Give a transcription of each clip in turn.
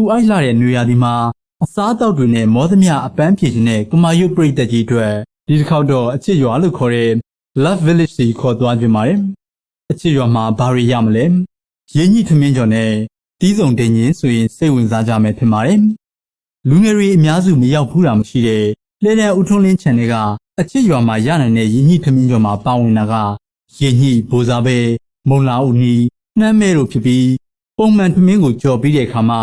ပူအိုက်လာတဲ့နွေရာသီမှာအစားအသောက်တွေနဲ့မောသမျှအပန်းဖြေခြင်းနဲ့ကမာယုပရိသတ်ကြီးအတွက်ဒီတစ်ခေါက်တော့အချစ်ရွာလို့ခေါ်တဲ့ Love Village စီခေါ်သွားကြပါတယ်။အချစ်ရွာမှာဘာတွေရမလဲ။ရင်းကြီးထမင်းကျော်နဲ့တီးစုံတင်ရင်ဆိုရင်စိတ်ဝင်စားကြမယ်ထင်ပါတယ်။လူငယ်တွေအများစုမရောက်ဘူးတာမရှိတဲ့လဲတဲ့ဦးထွန်းလင်း channel ကအချစ်ရွာမှာရနိုင်တဲ့ရင်းကြီးထမင်းကျော်မှာပါဝင်တာကရင်းကြီးဘိုးစားပဲမုံလာဦးနီနှမ်းမဲတို့ဖြစ်ပြီးပုံမှန်ထမင်းကိုကြော်ပြီးတဲ့အခါမှာ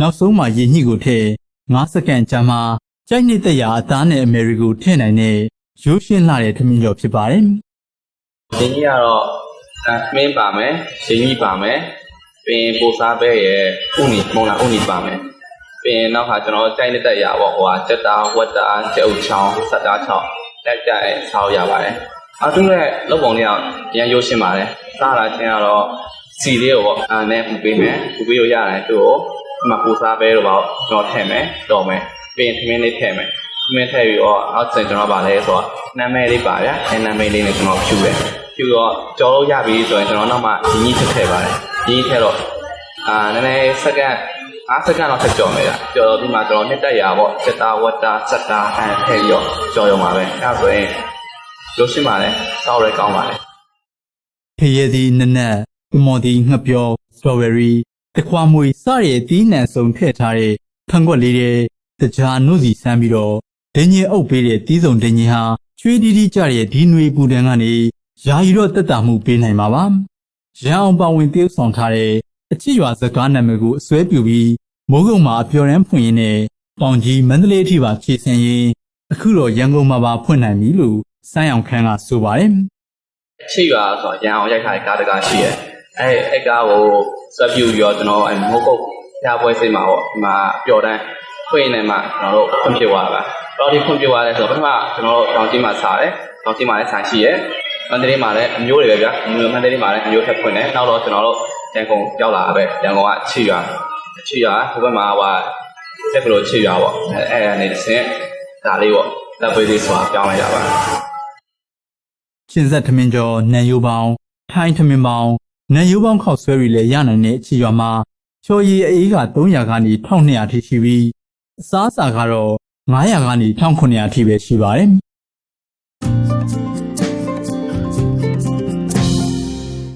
နောက်ဆုံးမှာရင်းကြီးကိုထည့်9စက္ကန့်ကြာမှကြိုက်နေတဲ့ရာအသားနဲ့အမေရိကိုထည့်နိုင်တဲ့ရိုးရှင်းလာတဲ့ထမင်းကျော်ဖြစ်ပါတယ်။ဒီနေ့ကတော့အမင်းပါမယ်ရှင်ကြီးပါမယ်ပြီးရင်ပိုစားပဲရဲ့ဥနီမုံလာဥနီပါမယ်ပြီးရင်နောက်ခါကျွန်တော်ကြိုက်နေတဲ့ရာပေါ့ဟိုဟာစက်တာဝက်တာကျုပ်ချောင်းစက်တာချောင်းလက်ကြိုက်ဆောက်ရပါတယ်အတူရဲ့လုပ်ပုံလေးအောင်ရန်ရိုးရှင်းပါတယ်စားလာချင်းကတော့စီလေးကိုပေါ့အာနဲ့ပူပေးမယ်ပူပေးလို့ရတယ်သူ့ကို ဒီမှာပိုစားပဲတော့ပေါ့ကျွန်တော်ထည့်မယ်တော်မယ်ပြီးရင်ထမင်းလေးထည့်မယ်ထမင်းထည့်ပြီးတော့အောက်ဆင်ကျွန်တော်ပါလဲဆိုတော့နာမည်လေးပါဗျာအဲနာမည်လေးနဲ့ကျွန်တော်ဖြူတယ်ပြီးတော့ကြော်လို့ရပြီဆိုရင်ကျွန်တော်နောက်မှညီညီထည့်ထည့်ပါတယ်ညီညီထည့်တော့အာနည်းနည်းစက္ကန့်5စက္ကန့်တော့ထည့်ကြော်မယ်ဗျကြော်တော့ဒီမှာကျွန်တော်နှစ်တက်ရပေါ့စက်တာဝတ်တာစက်တာအဲထည့်ပြီးတော့ကြော်ရုံပါပဲအဲဒါဆိုရင်လို့ရှင်းပါလေစောက်ရဲကောင်းပါလေဖရဲသီးနက်နက်ဥမော်သီးငှက်ပြောစတော်ဘယ်ရီ တခွာမွေစတဲ့သီးနှံစုံထည့်ထားတဲ့ဖန်ခွက်လေးတွေတကြားနုစီဆန်းပြီးတော့ဒင်းကြီးအုပ်ပေးတဲ့တီးစုံဒင်းကြီးဟာချွေးတီးတီးကြတဲ့ဒီຫນွေပူတန်းကနေယာယီတော့တက်တာမှုပေးနိုင်မှာပါရန်အောင်ပါဝင်တည်ဆောင်ထားတဲ့အချစ်ရွာစကားနာမည်ကိုအစွဲပြူပြီးမိုးကုံမှာအပျော်ရမ်းဖွင့်ရင်းနဲ့ပေါင်ကြီးမန္တလေးအထိပါဖြည့်ဆင်းရင်းအခုတော့ရန်ကုန်မှာပါဖွင့်နိုင်ပြီလို့ဆိုင်းအောင်ခန်းကဆိုပါတယ်ချစ်ရွာဆိုတော့ရန်အောင်ရိုက်ထားတဲ့ကားတကားရှိရဲ အဲအဲကားကိုစပ်ပြူပြီးတော့ကျွန်တော်အဲမိုးကုတ်ရပွဲစိတ်မှာပေါ့ဒီမှာပျော်တန်းဖွင့်နေမှကျွန်တော်တို့ဖွင့်ပြသွားတာပါတော့ဒီဖွင့်ပြသွားလဲဆိုတော့ပထမကျွန်တော်တို့တောင်ကြီးမှာစားတယ်တောင်ကြီးမှာလည်းဆိုင်ရှိရဲမန္တလေးမှာလည်းအမျိုးတွေပဲဗျာအမျိုးမန္တလေးမှာလည်းအမျိုးထပ်ဖွင့်တယ်နောက်တော့ကျွန်တော်တို့ရန်ကုန်ရောက်လာတာပဲရန်ကုန်ကချစ်ရွာချစ်ရွာဟိုဘက်မှာဟိုစက်ကလို့ချစ်ရွာပေါ့အဲအဲ့အနေနဲ့ဆင်းဒါလေးပေါ့တပ်ပေးလေးဆိုတာပြောင်းလိုက်ရပါချင်းဆက်ထမင်းကျော်နန်ရိုးပေါင်းထိုင်းထမင်းပေါင်း နန်ရိုးပေါင်းခောက်ဆွဲရီလည်းရနိုင်တဲ့အချီရွာမှာချော်ရည်အေးက300ကနေ1200အထိရှိပြီးအစားအစာကတော့900ကနေ1900အထိပဲရှိပါတယ်